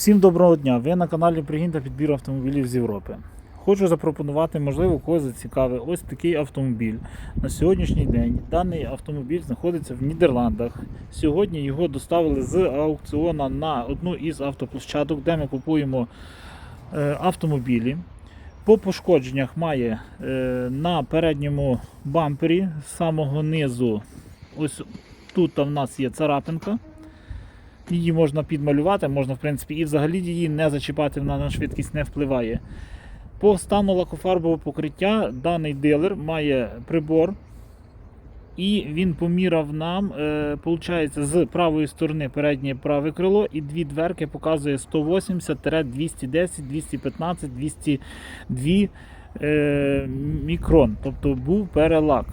Всім доброго дня! Ви на каналі Пригін та підбір автомобілів з Європи. Хочу запропонувати, можливо, когось зацікавить ось такий автомобіль. На сьогоднішній день даний автомобіль знаходиться в Нідерландах. Сьогодні його доставили з аукціона на одну із автоплощадок, де ми купуємо е, автомобілі. По пошкодженнях має е, на передньому бампері з самого низу, ось тут в нас є царапинка. Її можна підмалювати, можна, в принципі, і взагалі її не зачіпати, вона на швидкість не впливає. По стану лакофарбового покриття даний дилер має прибор, і він поміряв нам, е, з правої сторони переднє праве крило, і дві дверки показує 180-210, 215, 202 е, мікрон. Тобто був перелак.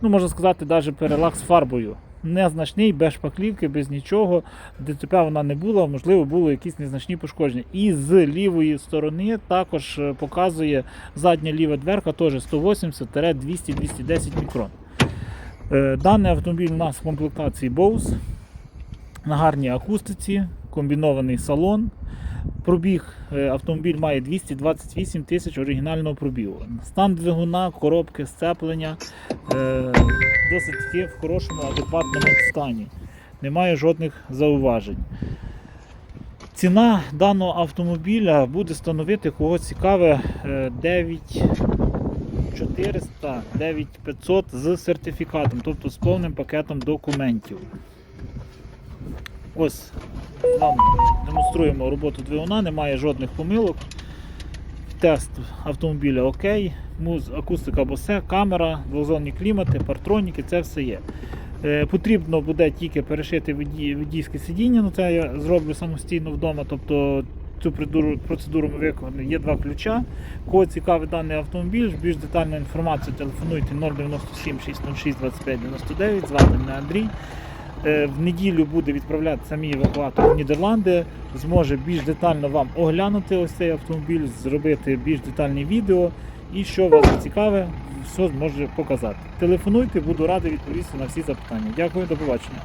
Ну, можна сказати, навіть перелак з фарбою незначний, без шпаклівки, без нічого. ДТП вона не була, можливо, були якісь незначні пошкодження. І з лівої сторони також е, показує задня ліва дверка, теж 180-200-210 мікрон. Е, Даний автомобіль у нас в комплектації Bose, на гарній акустиці, комбінований салон. Пробіг е, автомобіль має 228 тисяч оригінального пробігу. Стан двигуна, коробки, сцеплення досить таки в хорошому адекватному стані. Немає жодних зауважень. Ціна даного автомобіля буде становити кого цікаве е, 9400 9500 з сертифікатом, тобто з повним пакетом документів. Ось вам демонструємо роботу двигуна, немає жодних помилок. Тест автомобіля окей, муз, акустика босе, камера, двозонні клімати, партроніки, це все є. Е, потрібно буде тільки перешити водійське сидіння, ну це я зроблю самостійно вдома. Тобто цю процедуру, ми виконали. Є два ключа. Кого цікавий даний автомобіль, більш детальну інформацію телефонуйте 097 606 25 99, звати мене Андрій. Е, В неділю буде відправлятися мій евакуатор в Нідерланди. Зможе більш детально вам оглянути ось цей автомобіль, зробити більш детальне відео. І що вас цікаве, все зможе показати. Телефонуйте, буду радий відповісти на всі запитання. Дякую, до побачення.